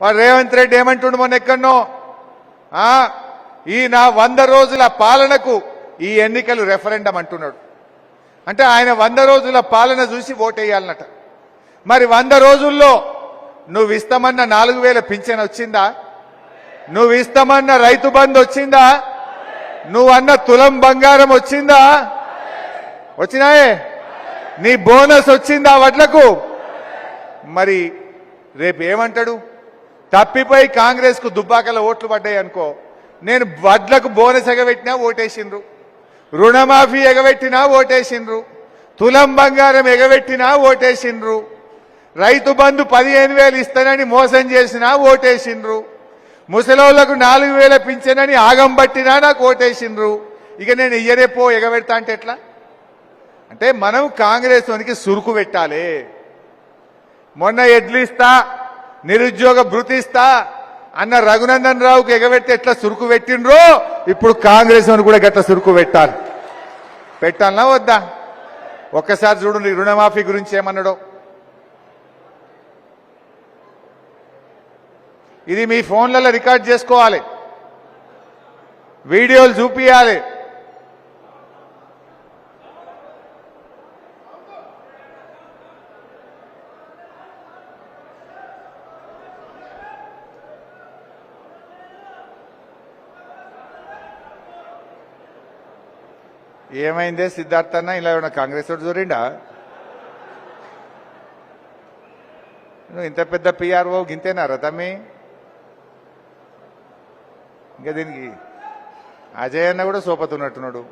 వాడు రేవంత్ రెడ్డి ఏమంటుండు మొన్న ఎక్కడనో? ఈ నా వంద రోజుల పాలనకు ఈ ఎన్నికలు రెఫరెండం అంటున్నాడు. అంటే ఆయన వంద రోజుల పాలన చూసి ఓటేయాలన్నట. మరి వంద రోజుల్లో నువ్వు ఇస్తామన్న నాలుగు వేల పింఛన్ వచ్చిందా? నువ్వు ఇస్తామన్న రైతు బంధు వచ్చిందా? నువ్వు అన్న తులం బంగారం వచ్చిందా? వచ్చినాయే? నీ బోనస్ వచ్చిందా వడ్లకు? మరి రేపు ఏమంటాడు? తప్పిపోయి కాంగ్రెస్కు దుబ్బాకల ఓట్లు పడ్డాయి అనుకో నేను వడ్లకు బోనస్ ఎగబెట్టినా ఓటేసిండ్రు. రుణమాఫీ ఎగబెట్టినా ఓటేసిండ్రు. తులం బంగారం ఎగబెట్టినా ఓటేసిండ్రు. రైతు బంధు పదిహేను వేలు ఇస్తానని మోసం చేసినా ఓటేసిండ్రు. ముసలోళ్ళకు నాలుగు వేల పింఛనని ఆగం పట్టినా నాకు ఓటేసిండ్రు. ఇక నేను ఇయ్యరేపో ఎగబెడతా అంటే ఎట్లా? అంటే మనం కాంగ్రెస్ వానికి సురుకు పెట్టాలి. మొన్న ఎడ్లిస్తా నిరుద్యోగ భృతిస్తా అన్న రఘునందన్ రావుకి ఎగబెట్టి ఎట్లా సురుకు పెట్టిండ్రో ఇప్పుడు కాంగ్రెస్ అని కూడా గట్ల సురుకు పెట్టాలి. పెట్టాలనా వద్దా? ఒక్కసారి చూడండి రుణమాఫీ గురించి ఏమన్నాడో. ఇది మీ ఫోన్లలో రికార్డ్ చేసుకోవాలి. వీడియోలు చూపించాలి ఏమైందే సిద్ధార్థ అన్న? ఇలా ఏమన్నా కాంగ్రెస్ వాడు చూరిండా నువ్వు ఇంత పెద్ద పిఆర్ఓ గింతేనారా తమ్మి? ఇంకా దీనికి అజయ్ అన్న కూడా సోపతున్నట్టున్నాడు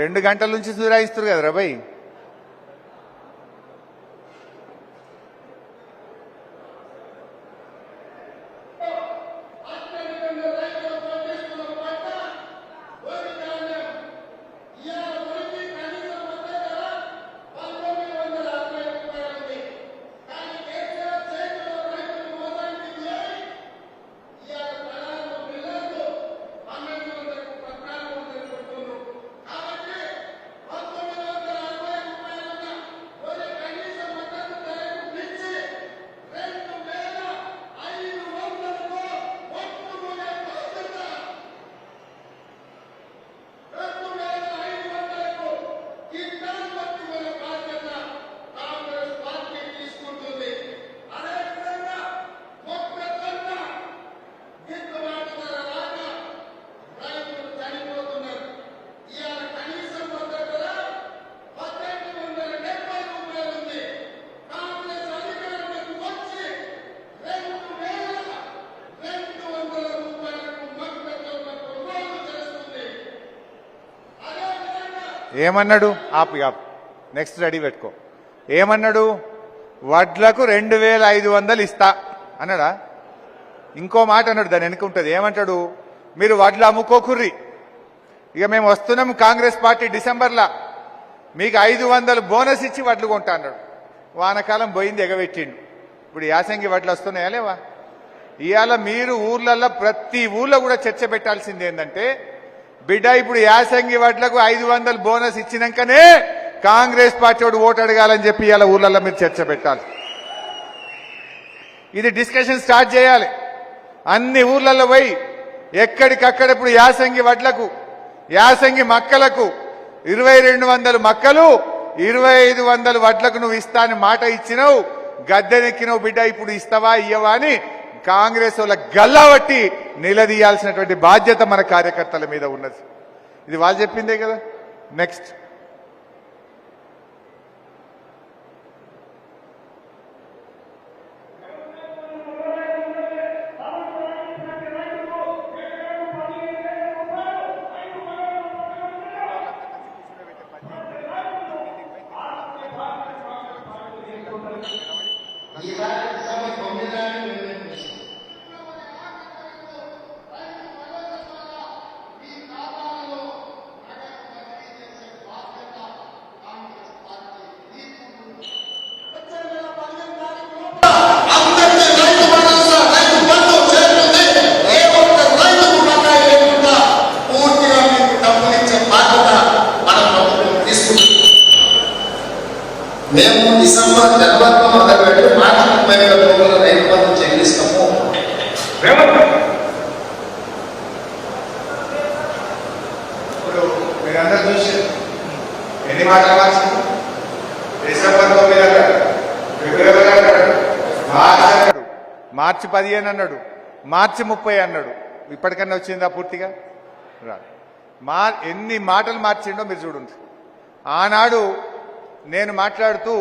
రెండు గంటల నుంచి సూరాయిస్తారు కదా రాబాయ్ ఏమన్నాడు? ఆపు ఆపు. నెక్స్ట్ రెడీ పెట్టుకో. ఏమన్నాడు? వడ్లకు రెండు వేల ఐదు వందలు ఇస్తా. అన్నాడా? ఇంకో మాట అన్నాడు దాని వెనుక ఉంటుంది. ఏమంటాడు? మీరు వడ్లు అమ్ముకోకుర్రి ఇక మేము వస్తున్నాం కాంగ్రెస్ పార్టీ డిసెంబర్లా. మీకు ఐదు వందలు బోనస్ ఇచ్చి వడ్లు కొంటా అన్నాడు. వానకాలం పోయింది ఎగబెట్టిండు. ఇప్పుడు యాసంగి వడ్లు వస్తున్నాయా లేవా? ఇవాళ మీరు ఊర్లలో ప్రతి ఊర్లో కూడా చర్చ పెట్టాల్సింది ఏంటంటే బిడ్డ ఇప్పుడు యాసంగి వడ్లకు ఐదు వందలు బోనస్ ఇచ్చినాకనే కాంగ్రెస్ పార్టీ వాడు ఓటు అడగాలని చెప్పి ఇలా ఊర్లలో మీరు చర్చ పెట్టాలి. ఇది డిస్కషన్ స్టార్ట్ చేయాలి. అన్ని ఊర్లలో పోయి ఎక్కడికక్కడ ఇప్పుడు యాసంగి వడ్లకు యాసంగి మక్కలకు ఇరవై రెండు వందలు మక్కలు ఇరవై ఐదు వందలు వడ్లకు నువ్వు ఇస్తా అని మాట ఇచ్చినావు. గద్దెనెక్కినవు బిడ్డ ఇప్పుడు ఇస్తావా ఇయ్యవా అని కాంగ్రెస్ వాళ్ళ గల్లబట్టి నిలదీయాల్సినటువంటి బాధ్యత మన కార్యకర్తల మీద ఉన్నది. ఇది వాళ్ళు చెప్పిందే కదా. నెక్స్ట్ అందరికీ రైతు భరోసా రైతు బంధు చేరుతుంది ఏ ఒక్క రైతు కూడా లేకుండా పూర్తిగా మీకు డబ్బులు ఇచ్చే బాధ్యత మన ప్రభుత్వం తీసుకుంటుంది మేము డిసెంబర్ జనవరిలో మొదలుపెట్టి మార్చి ముప్పై వేల రూపాయల రైతు బంధు చెల్లిస్తాము. ఇప్పుడు మీరందరూ చూసి ఎన్ని మాటలు మార్చింది? డిసెంబర్ తొమ్మిది అన్నాడు. ఫిబ్రవరి అన్నాడు. మార్చి అన్నాడు. మార్చి పదిహేను అన్నాడు. మార్చి ముప్పై అన్నాడు. ఇప్పటికన్నా వచ్చిందా పూర్తిగా? రా మా ఎన్ని మాటలు మార్చిండో మీరు చూడండి. ఆనాడు నేను మాట్లాడుతూ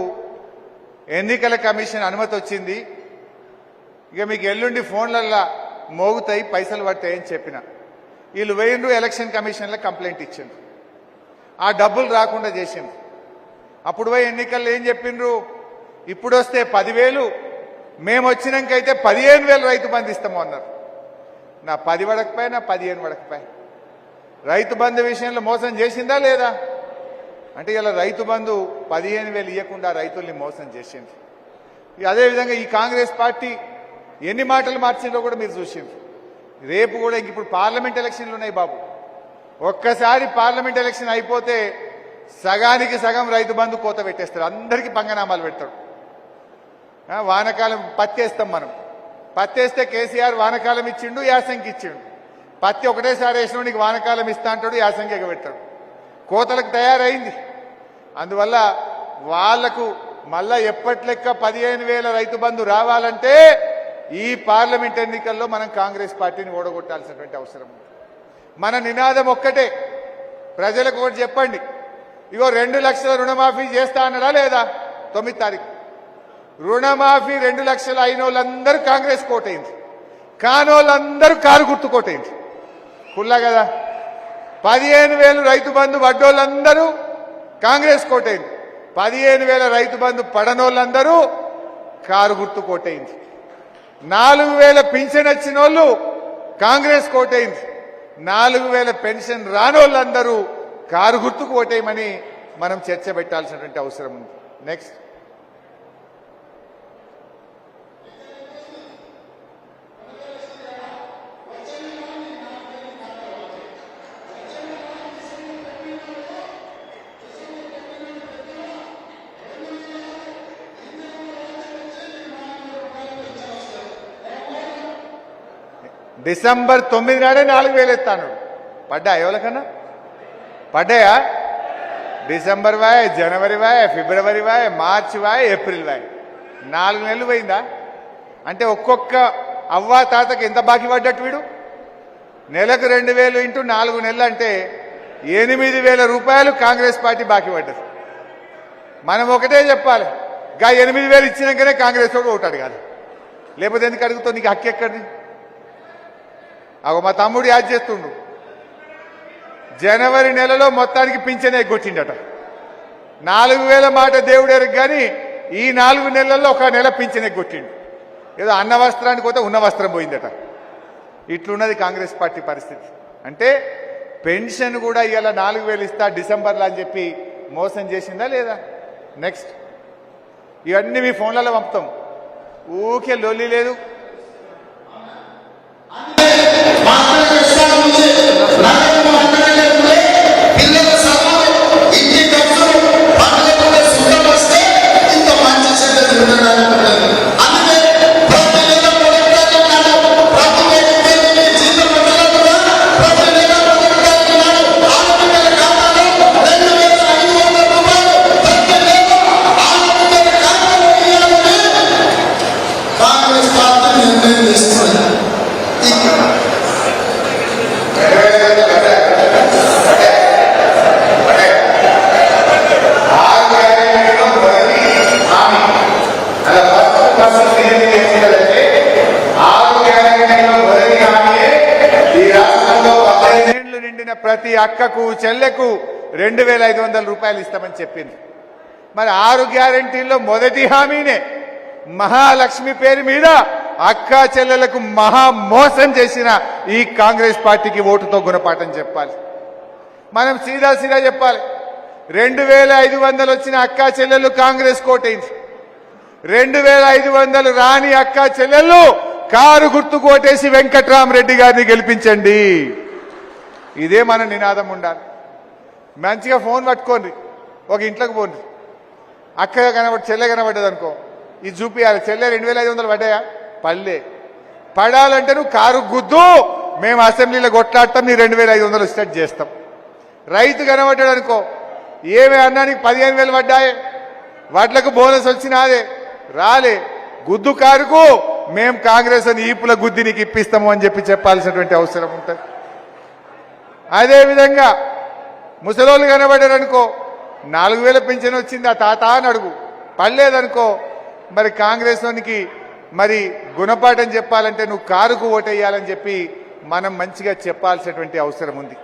ఎన్నికల కమిషన్ అనుమతి వచ్చింది ఇక మీకు ఎల్లుండి ఫోన్లల్లా మోగుతాయి పైసలు పడతాయని చెప్పిన. వీళ్ళు వేయిండ్రు ఎలక్షన్ కమిషన్లో కంప్లైంట్ ఇచ్చిండ్రు. ఆ డబ్బులు రాకుండా చేసిండ్రు. అప్పుడు పోయి ఎన్నికల్లో ఏం చెప్పిండ్రు ఇప్పుడు వస్తే పదివేలు మేము వచ్చినాకైతే పదిహేను వేలు రైతు బంధు ఇస్తాము అన్నారు. నా పది పడకపోయా నా పదిహేను పడకపోయా రైతు బంధు విషయంలో మోసం చేసిందా లేదా? అంటే ఇలా రైతు బంధు పదిహేను వేలు ఇవ్వకుండా రైతుల్ని మోసం చేసింది అదేవిధంగా ఈ కాంగ్రెస్ పార్టీ ఎన్ని మాటలు మార్చిందో కూడా మీరు చూసింది రేపు కూడా ఇంక ఇప్పుడు పార్లమెంట్ ఎలక్షన్లు ఉన్నాయి బాబు. ఒక్కసారి పార్లమెంట్ ఎలక్షన్ అయిపోతే సగానికి సగం రైతు బంధు కోత పెట్టేస్తారు. అందరికీ పంగనామాలు పెడతాడు. వానకాలం పత్తి వేస్తాం మనం. పత్తి వేస్తే కేసీఆర్ వానకాలం ఇచ్చిండు యాసంకి ఇచ్చిండు. పత్తి ఒకటేసారి వేసిన వానకాలం ఇస్తా అంటాడు యాసంకి ఎగబెట్టాడు కోతలకు తయారైంది. అందువల్ల వాళ్ళకు మళ్ళా ఎప్పటి లెక్క పదిహేను వేల రైతు బంధు రావాలంటే ఈ పార్లమెంట్ ఎన్నికల్లో మనం కాంగ్రెస్ పార్టీని ఓడగొట్టాల్సినటువంటి అవసరం ఉంది. మన నినాదం ఒక్కటే. ప్రజలకు ఒకటి చెప్పండి. ఇగో రెండు లక్షల రుణమాఫీ చేస్తా అన్నాడా లేదా? తొమ్మిది తారీఖు. రుణమాఫీ రెండు లక్షలు అయిన వాళ్ళందరూ కాంగ్రెస్ కోటైంది. కానోళ్ళందరూ కారు గుర్తు కోటైంది. కుల్లా కదా. పదిహేను వేలు రైతు బంధు పడ్డోళ్ళందరూ కాంగ్రెస్ కోటైంది. పదిహేను వేల రైతు బంధు పడనోళ్ళందరూ కారు గుర్తు కోటైంది. నాలుగు వేల పింఛన్ వచ్చిన వాళ్ళు కాంగ్రెస్ కోటైంది. నాలుగు వేల పెన్షన్ రానోళ్ళందరూ కారు గుర్తుకు ఓటేయమని మనం చర్చ పెట్టాల్సినటువంటి అవసరం ఉంది. నెక్స్ట్ డిసెంబర్ తొమ్మిది నాడే నాలుగు వేలు ఎత్తాను. పడ్డా ఎవరికన్నా? పడ్డాయా? డిసెంబర్ వాయ్ జనవరి వాయ్ ఫిబ్రవరి వాయ్ మార్చి వాయ్ ఏప్రిల్ వాయ్. నాలుగు నెలలు పోయిందా? అంటే ఒక్కొక్క అవ్వా తాతకి ఎంత బాకీ పడ్డట్టు వీడు? నెలకు రెండు వేలు ఇంటూ నాలుగు నెలలు అంటే ఎనిమిది వేల రూపాయలు కాంగ్రెస్ పార్టీ బాకీ పడ్డది. మనం ఒకటే చెప్పాలి. గా ఎనిమిది వేలు ఇచ్చినాకనే కాంగ్రెస్ ఒకటి అడగాలి. కాదు లేకపోతే ఎందుకు అడుగుతావు? నీకు హక్కు ఎక్కడిది? అగో మా తమ్ముడు యాడ్ చేస్తుండు. జనవరి నెలలో మొత్తానికి పింఛన్ ఎగ్గొచ్చిండట నాలుగు వేల మాట దేవుడేరు కానీ ఈ నాలుగు నెలల్లో ఒక నెల పింఛన్ ఎగ్గొట్టిండు. ఏదో అన్న వస్త్రానికి పోతే ఉన్న వస్త్రం పోయిందట. ఇట్లున్నది కాంగ్రెస్ పార్టీ పరిస్థితి. అంటే పెన్షన్ కూడా ఇవాళ నాలుగు వేలు ఇస్తా డిసెంబర్లో అని చెప్పి మోసం చేసిందా లేదా? నెక్స్ట్. ఇవన్నీ మీ ఫోన్లలో పంపుతాం. ఊకే లొల్లి లేదు. Quatro అక్కకు చెల్లెకు రెండు వేల ఐదు వందల రూపాయలు ఇస్తామని చెప్పింది. మరి ఆరు గ్యారంటీల్లో మొదటి హామీనే. మహాలక్ష్మి పేరు మీద అక్కా చెల్లెలకు మహా మోసం చేసిన ఈ కాంగ్రెస్ పార్టీకి ఓటుతో గుణపాఠం చెప్పాలి. మనం సీదా సీదా చెప్పాలి. రెండు వేల ఐదు వందలు వచ్చిన అక్క చెల్లెలు కాంగ్రెస్ కోటైంది. రెండు వేల ఐదు వందలు రాని అక్క చెల్లెళ్ళు కారు గుర్తు కోటేసి వెంకట్రామరెడ్డి గారిని గెలిపించండి. ఇదే మన నినాదం ఉండాలి. మంచిగా ఫోన్ పట్టుకోండి. ఒక ఇంట్లోకి పోండి. అక్క కనబడి చెల్లె కనబడ్డది అనుకో. ఇది చూపియాలి. చెల్లె రెండు వేల ఐదు వందలు పడ్డాయా? పల్లె పడాలంటే నువ్వు కారు గుద్దు. మేము అసెంబ్లీలో కొట్లాడతాం. నీ రెండు వేల ఐదు వందలు స్టార్ట్ చేస్తాం. రైతు కనబడ్డాడు అనుకో. ఏమి అన్నా నీకు పదిహేను వేలు పడ్డాయే? వాట్లకు బోనస్ వచ్చినాదే. రాలే. గుద్దు కారుకు. మేము కాంగ్రెస్ అని ఈపుల గుద్ది నీకు ఇప్పిస్తాము అని చెప్పి చెప్పాల్సినటువంటి అవసరం ఉంటుంది. అదేవిధంగా ముసలోళ్ళు కనబడ్డారు అనుకో నాలుగు వేల పెన్షన్ వచ్చింది ఆ తాత అని అడుగు. పడలేదనుకో మరి కాంగ్రెస్లోనికి మరి గుణపాఠం చెప్పాలంటే నువ్వు కారుకు ఓటేయాలని చెప్పి మనం మంచిగా చెప్పాల్సినటువంటి అవసరం ఉంది.